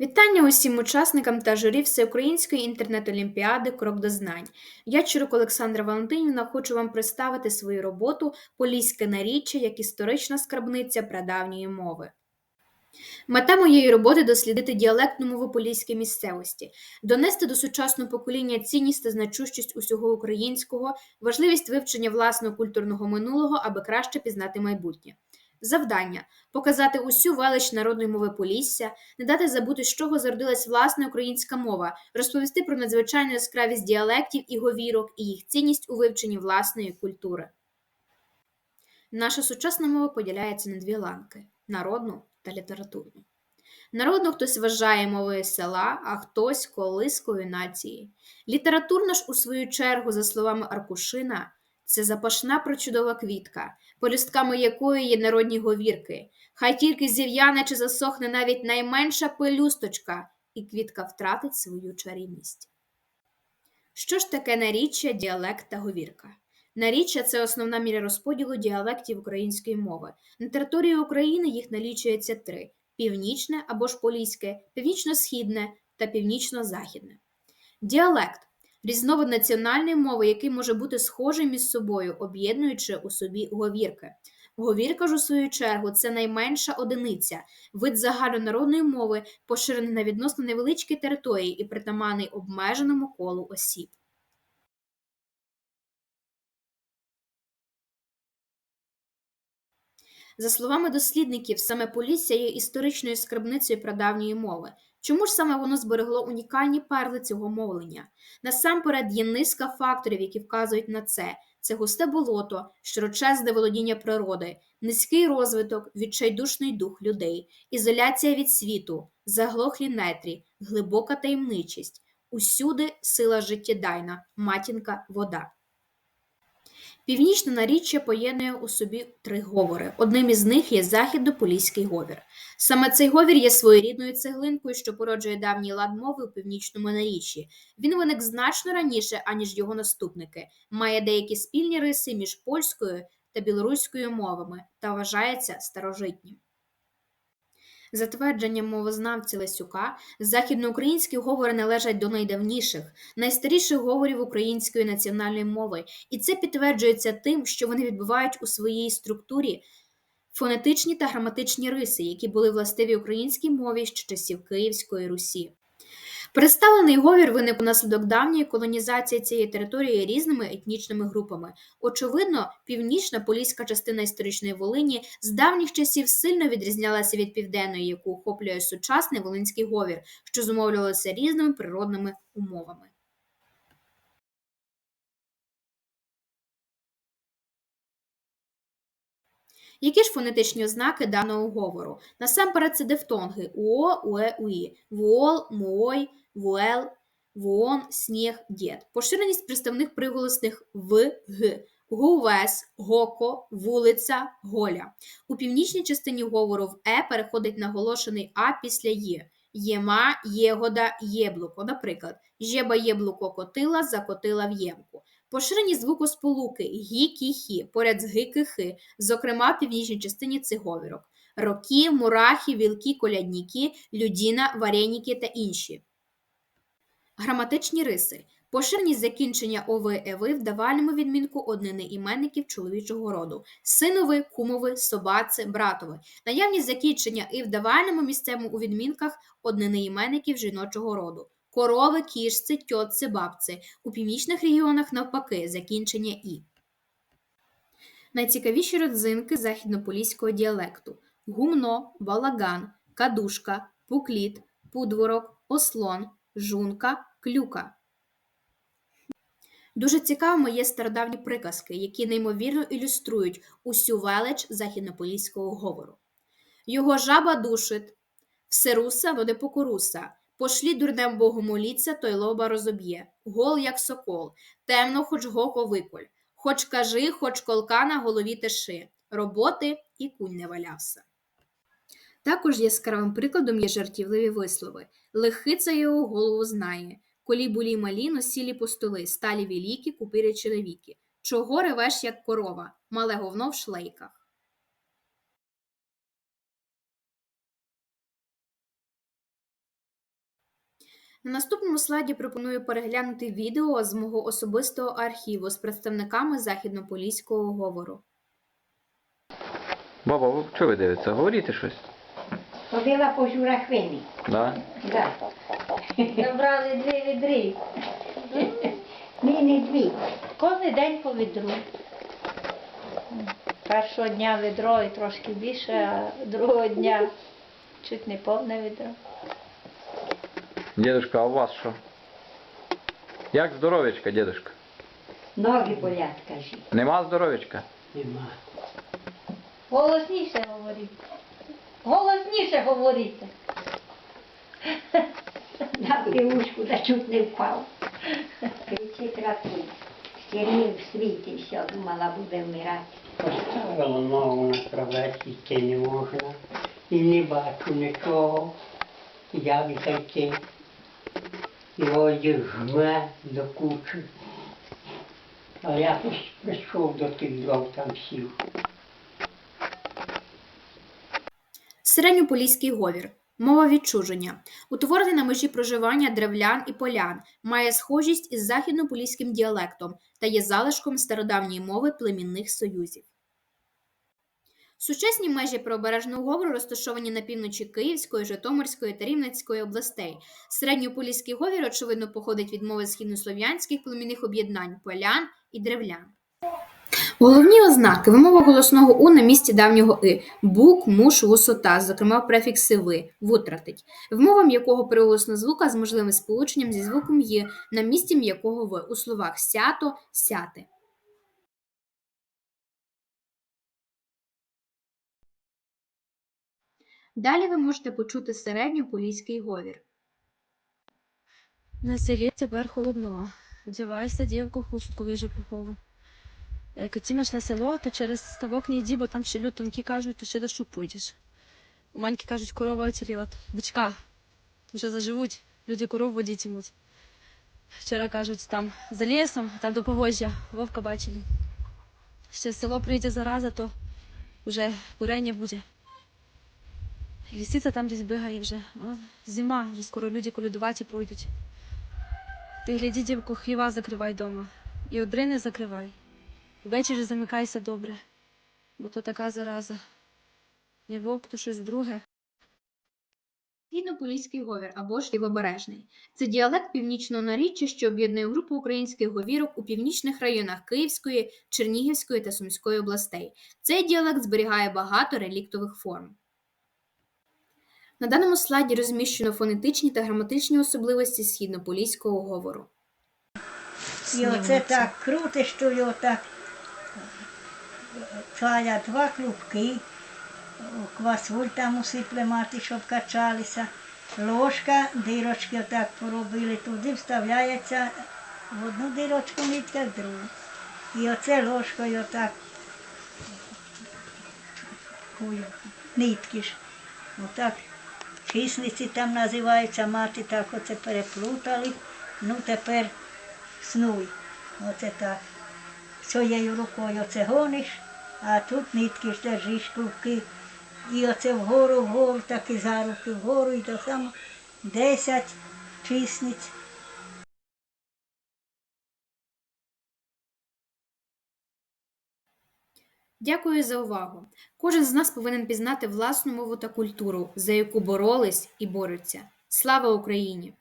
Вітання усім учасникам та журі Всеукраїнської інтернет-олімпіади Крок до знань. Я, Чирук Олександра Валентинівна, хочу вам представити свою роботу Поліське наріччя як історична скарбниця прадавньої мови. Мета моєї роботи дослідити діалектну мову поліської місцевості, донести до сучасного покоління цінність та значущість усього українського, важливість вивчення власного культурного минулого, аби краще пізнати майбутнє. Завдання показати усю велич народної мови Полісся, не дати забути, з чого зародилась власна українська мова, розповісти про надзвичайну яскравість діалектів і говірок і їх цінність у вивченні власної культури. Наша сучасна мова поділяється на дві ланки народну та літературну. Народну хтось вважає мовою села, а хтось колискою нації. Літературна ж, у свою чергу, за словами Аркушина, це запашна прочудова квітка, полюстками якої є народні говірки. Хай тільки зів'яне чи засохне навіть найменша пелюсточка, і квітка втратить свою чарівність. Що ж таке наріччя, діалект та говірка? Наріччя це основна міра розподілу діалектів української мови. На території України їх налічується три: північне або ж поліське, північно-східне та північно-західне. Діалект різновид національної мови, який може бути схожий між собою, об'єднуючи у собі говірки. Говірка ж, у свою чергу, це найменша одиниця, вид загальнонародної мови, поширений на відносно невеличкій території і притаманий обмеженому колу осіб. За словами дослідників, саме Полісся є історичною скарбницею прадавньої мови. Чому ж саме воно зберегло унікальні перли цього мовлення? Насамперед є низка факторів, які вказують на це: це густе болото, широчезне володіння природи, низький розвиток, відчайдушний дух людей, ізоляція від світу, заглохлі нетрі, глибока таємничість, усюди сила життєдайна, матінка, вода. Північне наріччя поєднує у собі три говори. Одним із них є західно-поліський говір. Саме цей говір є своєрідною цеглинкою, що породжує давній лад мови у північному наріччі. Він виник значно раніше, аніж його наступники, має деякі спільні риси між польською та білоруською мовами та вважається старожитнім. За твердженням мовознавця Лесюка, західноукраїнські говори належать до найдавніших, найстаріших говорів української національної мови, і це підтверджується тим, що вони відбувають у своїй структурі фонетичні та граматичні риси, які були властиві українській мові з часів Київської Русі. Представлений говір виник унаслідок давньої колонізації цієї території різними етнічними групами. Очевидно, північна поліська частина історичної Волині з давніх часів сильно відрізнялася від південної, яку охоплює сучасний волинський говір, що зумовлювалося різними природними умовами. Які ж фонетичні ознаки даного говору? Насамперед це дифтонги УО, УЕ, УІ, ВОЛ, МОЙ, ВУЕЛ, ВООН, СНІГ, ДЄД. Поширеність представних приголосних В, Г, ГУВЕС, ГОКО, вулиця, Голя. У північній частині говору в Е переходить наголошений А після Є. Єма, єгода, єблуко. Наприклад, жеба єблуко котила, закотила в ємку. Поширені звукосполуки гі, поряд з ги, зокрема в північній частині циговірок. Роки, мурахи, вілки, колядніки, людіна, варєніки та інші. Граматичні риси. Поширеність закінчення ови еви в давальному відмінку однини іменників чоловічого роду, синови, кумови, собаці, братови, наявність закінчення і в давальному місцевому у відмінках однини іменників жіночого роду, корови, кішці, тьотці, бабці, у північних регіонах навпаки закінчення і. Найцікавіші родзинки західнополіського діалекту гумно, балаган, кадушка, пукліт, пудворок, ослон, жунка, клюка. Дуже цікавими є стародавні приказки, які неймовірно ілюструють усю велич західнополіського говору. Його жаба душить, всеруса води покоруса, пошлі дурнем богу моліться, той лоба розоб'є, гол, як сокол, темно, хоч гоко виколь, хоч кажи, хоч колка на голові тиши, роботи і кунь не валявся. Також яскравим прикладом є жартівливі вислови. Лихиця його голову знає, колі булі малі носілі постоли, сталі великі, купири чоловіки. Чого ревеш, як корова, мале говно в шлейках. На наступному слайді пропоную переглянути відео з мого особистого архіву з представниками західнополіського говору. Баба, ви що ви дивитеся? Говорите щось? Ходила по журахвині. Да? Да. Набрали дві відри. Ні, не дві. Кожен день по відру. Першого дня відро і трошки більше, а другого дня чуть не повне відро. Дедушка, а у вас що? Як здоров'ячка, дедушка? Ноги болять, кажи. Нема здоров'ячка? Нема. Голосніше говоріть. Голосніше говоріть. На півушку та чуть не впав. Кричить рятуй. Стерні в світі все, думала, буде вмирати. Поставила ногу на кровать, йти не можна. І не бачу нічого. Як зайти. І ось жме до кучі. А я прийшов до тих двох там сів. Середньополіський говір. Мова відчуження. Утворений на межі проживання древлян і полян, має схожість із західнополіським діалектом та є залишком стародавньої мови племінних союзів. Сучасні межі правобережного говору розташовані на півночі Київської, Житомирської та Рівненської областей. Середньополіський говір, очевидно, походить від мови східнослов'янських племінних об'єднань полян і древлян. Головні ознаки вимова голосного у на місці давнього и бук, муш, вусота, зокрема префікси ви, вутратить, вмова м'якого приголосного звука з можливим сполученням зі звуком є на місці м'якого в у словах сято, сяти. Далі ви можете почути середньополіський говір. На селі тепер холодно. Вдівайся, дівку, хустку вижу пухову. Як оціниш на село, то через ставок не йди, бо там ще лютоньки кажуть, то ще до шуб пойдеш. У маньки кажуть, корова оціліла. Бичка, вже заживуть, люди коров водитимуть. Вчора кажуть, там за лісом, там до повожжя, вовка бачили. Ще село прийде зараза, то вже курення буде. Лісиця там десь бігає вже. Зима, вже скоро люди колядувати пройдуть. Ти гляді, дівку, хліва закривай дома. І одри не закривай. Ввечері замикайся добре, бо то така зараза. Не вовк, то щось друге. Східнополіський говір або ж лівобережний. Це діалект північного наріччя, що об'єднує групу українських говірок у північних районах Київської, Чернігівської та Сумської областей. Цей діалект зберігає багато реліктових форм. На даному слайді розміщено фонетичні та граматичні особливості східнополіського говору. І оце так крутиш, що його так чая два клубки, квасоль там усипле мати, щоб качалися. Ложка, дирочки отак поробили, туди вставляється в одну дирочку нитка, в другу. І оце ложкою отак нитки ж. Отак чисниці там називаються, мати так оце переплутали. Ну тепер снуй. Оце так. Своєю рукою оце гониш, а тут нитки ж держиш клубки. І оце вгору, вгору, так і за руки вгору, і так само десять чисниць. Дякую за увагу. Кожен з нас повинен пізнати власну мову та культуру, за яку боролись і борються. Слава Україні!